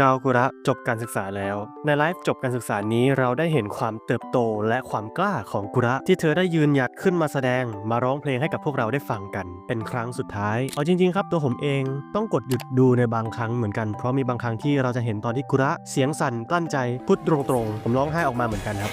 กากุระจบการศึกษาแล้ว ในไลฟ์จบการศึกษานี้เราได้เห็นความเติบโตและความกล้าของกุระที่เธอได้ยืนหยัดขึ้นมาแสดง มาร้องเพลงให้กับพวกเราได้ฟังกัน เป็นครั้งสุดท้าย เอาจริง ๆ ครับตัวผมเองต้องกดหยุดดูในบางครั้งเหมือนกัน เพราะมีบางครั้งที่เราจะเห็นตอนที่กุระเสียงสั่นกลั้นใจพูดตรงๆ ผมร้องไห้ออกมาเหมือนกันครับ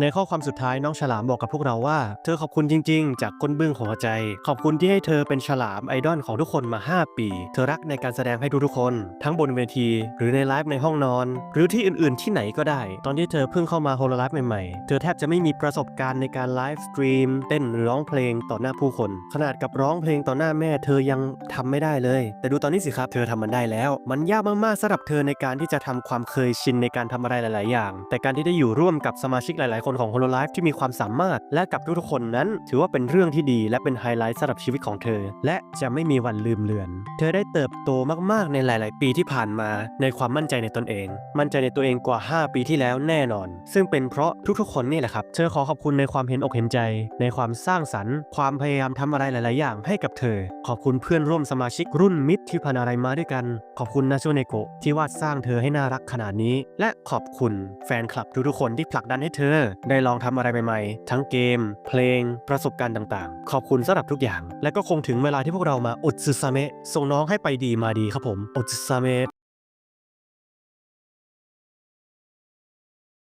ในข้อความสุดท้ายน้องฉลามบอกกับพวกเราว่า เธอขอบคุณจริง ๆ จากก้นบึ้งของหัวใจ ขอบคุณที่ให้เธอเป็นฉลามไอดอลของทุกคนมา 5 ปี เธอรักในการแสดงให้ทุกๆคน ทั้งบนเวที หรือในไลฟ์ในห้องนอน หรือที่อื่นๆที่ไหนก็ได้ ตอนที่เธอเพิ่งเข้ามาโฮโลไลฟ์ใหม่ๆ เธอแทบจะไม่มีประสบการณ์ในการไลฟ์สตรีมเต้นหรือร้องเพลงต่อหน้าผู้คน ขนาดกับร้องเพลงต่อหน้าแม่เธอยังทำไม่ได้เลย แต่ดูตอนนี้สิครับ เธอทำมันได้แล้ว มันยากมากๆสำหรับเธอในการที่จะทำความเคยชินในการทำอะไรหลาย ๆ อย่าง แต่การที่ได้อยู่ร่วมกับสมาชิกหลาย ๆคนของ Hololive ที่มีความสามารถ และกับทุกๆคนนั้น ถือว่าเป็นเรื่องที่ดีและเป็นไฮไลท์สำหรับชีวิตของเธอ และจะไม่มีวันลืมเลือน เธอได้เติบโตมากๆในหลาย ๆ ปีที่ผ่านมา ในความมั่นใจในตนเอง มั่นใจในตัวเองกว่า 5 ปีที่แล้วแน่นอน ซึ่งเป็นเพราะทุกๆ คนนี่แหละครับ เธอขอขอบคุณในความเห็นอกเห็นใจ ในความสร้างสรรค์ ความพยายามทำอะไรหลาย ๆ อย่างให้กับเธอ ขอบคุณเพื่อนร่วมสมาชิกรุ่นมิตรที่ผ่านอะไรมาด้วยกัน ขอบคุณนาโชเนโกะที่วาดสร้างเธอให้น่ารักขนาดนี้ และขอบคุณแฟนคลับทุกๆ คนที่ผลักดันให้เธอได้ลองทำอะไรใหม่ๆ ทั้งเกม เพลง ประสบการณ์ต่างๆ ขอบคุณสำหรับทุกอย่าง และก็คงถึงเวลาที่พวกเรามาอุดซึซาเมะส่งน้องให้ไปดีมาดีครับผมอุดซึซาเมะ